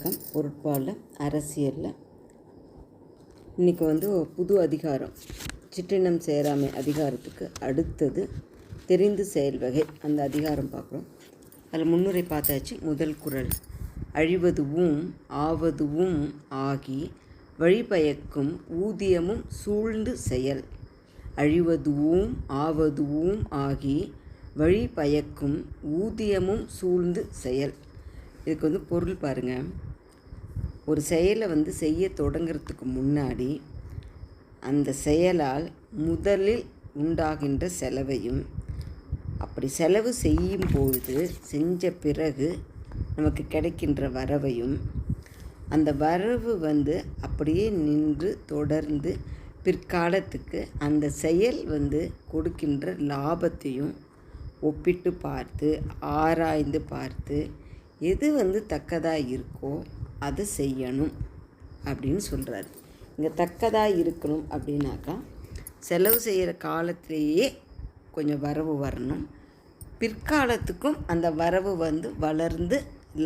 வணக்கம். பொருட்பாலில் அரசியலில். இன்றைக்கி வந்து புது அதிகாரம். சிற்றினம் சேராமை அதிகாரத்துக்கு அடுத்தது தெரிந்து செயல் வகை. அந்த அதிகாரம் பார்க்குறோம். அதில் முன்னுரை பார்த்தாச்சு முதல் குரல். அழிவதுவும் ஆவதுவும் ஆகி வழிபயக்கும் ஊதியமும் சூழ்ந்து செயல். அழிவதுவும் ஆவதுவும் ஆகி வழி பயக்கும் ஊதியமும் சூழ்ந்து செயல். இதுக்கு வந்து பொருள் பாருங்கள் ஒரு செயலை வந்து செய்ய தொடங்கிறதுக்கு முன்னாடி அந்த செயலால் முதலில் உண்டாகின்ற செலவையும் அப்படி செலவு செய்யும் பொழுது செஞ்ச பிறகு நமக்கு கிடைக்கின்ற வரவையும் அந்த வரவு வந்து அப்படியே நின்று தொடர்ந்து பிற்காலத்துக்கு அந்த செயல் வந்து கொடுக்கின்ற லாபத்தையும் ஒப்பிட்டு பார்த்து ஆராய்ந்து பார்த்து எது வந்து தக்கதாக இருக்கோ அதை செய்யணும் அப்படின்னு சொல்கிறாரு இங்கே தக்கதாக இருக்கணும் அப்படின்னாக்கா செலவு செய்கிற காலத்திலேயே கொஞ்சம் வரவு வரணும். பிற்காலத்துக்கும் அந்த வரவு வந்து வளர்ந்து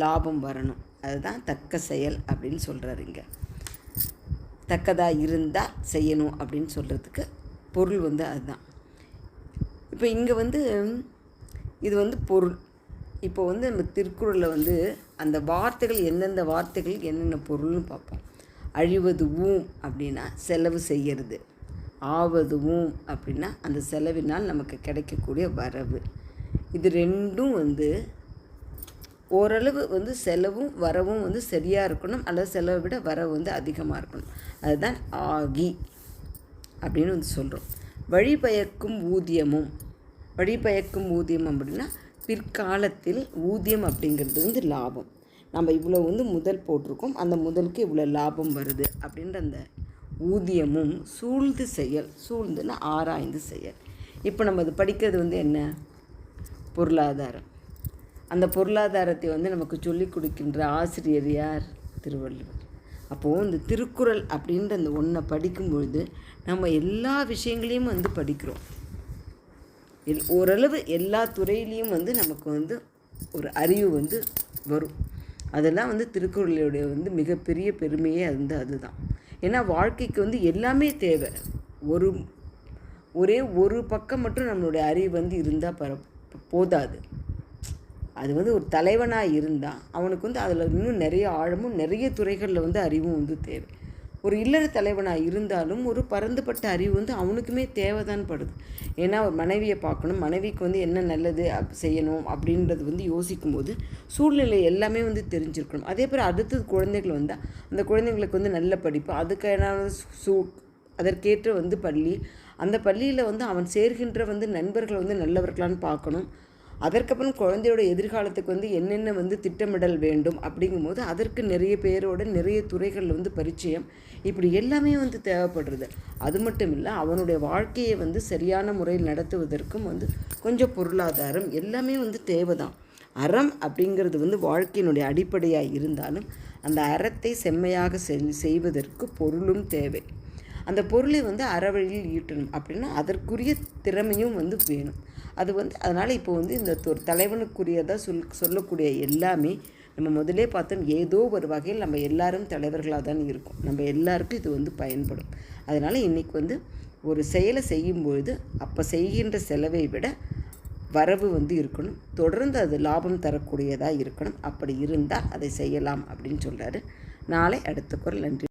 லாபம் வரணும். அதுதான் தக்க செயல் அப்படின்னு சொல்கிறாரு இங்கே. தக்கதாக இருந்தால் செய்யணும் அப்படின்னு சொல்கிறதுக்கு பொருள் வந்து அதுதான். இப்போ இங்கே வந்து இது வந்து பொருள். இப்போ வந்து நம்ம திருக்குறளில் வந்து அந்த வார்த்தைகள் எந்தெந்த வார்த்தைகள் என்னென்ன பொருள்னு பார்ப்போம். அழிவது ஊம் அப்படின்னா செலவு செய்கிறது ஆவது ஊம் அப்படின்னா அந்த செலவினால் நமக்கு கிடைக்கக்கூடிய வரவு. இது ரெண்டும் வந்து ஓரளவு வந்து செலவும் வரவும் வந்து சரியாக இருக்கணும். அல்லது செலவை விட வரவு வந்து அதிகமாக இருக்கணும். அதுதான் ஆகி அப்படின்னு வந்து சொல்கிறோம் வழிபயக்கும் ஊதியமும். வழிபயக்கும் ஊதியம் அப்படின்னா பிற்காலத்தில் ஊதியம் அப்படிங்கிறது வந்து லாபம். நம்ம இவ்வளோ வந்து முதல் போட்டிருக்கோம். அந்த முதலுக்கு இவ்வளோ லாபம் வருது அப்படின்ற அந்த ஊதியமும் சூழ்ந்து செயல் சூழ்ந்துன்னு ஆராய்ந்து செயல். இப்போ நம்ம அது படிக்கிறது வந்து என்ன? பொருளாதாரம். அந்த பொருளாதாரத்தை வந்து நமக்கு சொல்லிக் கொடுக்கின்ற ஆசிரியர் யார்? திருவள்ளுவர். அப்போது இந்த திருக்குறள் அப்படின்ற அந்த ஒன்றை படிக்கும்பொழுது நம்ம எல்லா விஷயங்களையும் வந்து படிக்கிறோம். எல் ஓரளவு எல்லா துறையிலையும் வந்து நமக்கு வந்து ஒரு அறிவு வந்து வரும். அதெல்லாம் வந்து திருக்குறளுடைய வந்து மிகப்பெரிய பெருமையே வந்து அதுதான். ஏன்னா வாழ்க்கைக்கு வந்து எல்லாமே தேவை. ஒரு ஒரே ஒரு பக்கம் மட்டும் நம்மளுடைய அறிவு வந்து இருந்தால் பர போதாது. அது வந்து ஒரு தலைவனாக இருந்தால் அவனுக்கு வந்து அதில் இன்னும் நிறைய ஆழமும் நிறைய துறைகளில் வந்து அறிவும் வந்து தேவை. ஒரு இல்லற தலைவனாக இருந்தாலும் ஒரு பறந்துபட்ட அறிவு வந்து அவனுக்குமே தேவைதான் படுது. ஏன்னா ஒரு மனைவியை பார்க்கணும் மனைவிக்கு வந்து என்ன நல்லது அப் செய்யணும் அப்படின்றது வந்து யோசிக்கும்போது சூழ்நிலை எல்லாமே வந்து தெரிஞ்சிருக்கணும். அதே போல் அடுத்தது குழந்தைகள் வந்தால் அந்த குழந்தைங்களுக்கு வந்து நல்ல படிப்பு அதுக்கான சூ அதற்கேற்ற வந்து பள்ளி அந்த பள்ளியில் வந்து அவன் சேர்கின்ற வந்து நண்பர்கள் வந்து நல்லவர்களான்னு பார்க்கணும். அதற்கப்புறம் குழந்தையோட எதிர்காலத்துக்கு வந்து என்னென்ன வந்து திட்டமிடல் வேண்டும் அப்படிங்கும்போது அதற்கு நிறைய பேரோட நிறைய துறைகளில் வந்து பரிச்சயம். இப்படி எல்லாமே வந்து தேவைப்படுறது. அது மட்டும் இல்லை அவனுடைய வாழ்க்கையை வந்து சரியான முறையில் நடத்துவதற்கும் வந்து கொஞ்சம் பொருளாதாரம் எல்லாமே வந்து தேவைதான். அறம் அப்படிங்கிறது வந்து வாழ்க்கையினுடைய அடிப்படையாக இருந்தாலும் அந்த அறத்தை செம்மையாக செய்வதற்கு பொருளும் தேவை. அந்த பொருளை வந்து அறவழியில் ஈட்டணும் அப்படின்னா அதற்குரிய திறமையும் வந்து வேணும். அது வந்து அதனால் இப்போ வந்து இந்த ஒரு தலைவனுக்குரியதாக சொல் சொல்லக்கூடிய எல்லாமே நம்ம முதலே பார்த்தோம் ஏதோ ஒரு வகையில் நம்ம எல்லாரும் தலைவர்களாக தான் இருக்கும். நம்ம எல்லாருக்கும் இது வந்து பயன்படும். அதனால் இன்றைக்கி வந்து ஒரு செயலை செய்யும்பொழுது அப்போ செய்கின்ற செலவை விட வரவு வந்து இருக்கணும். தொடர்ந்து அது லாபம் தரக்கூடியதாக இருக்கணும். அப்படி இருந்தால் அதை செய்யலாம் அப்படின்னு சொல்கிறாரு நாளை அடுத்த குரல். நன்றி.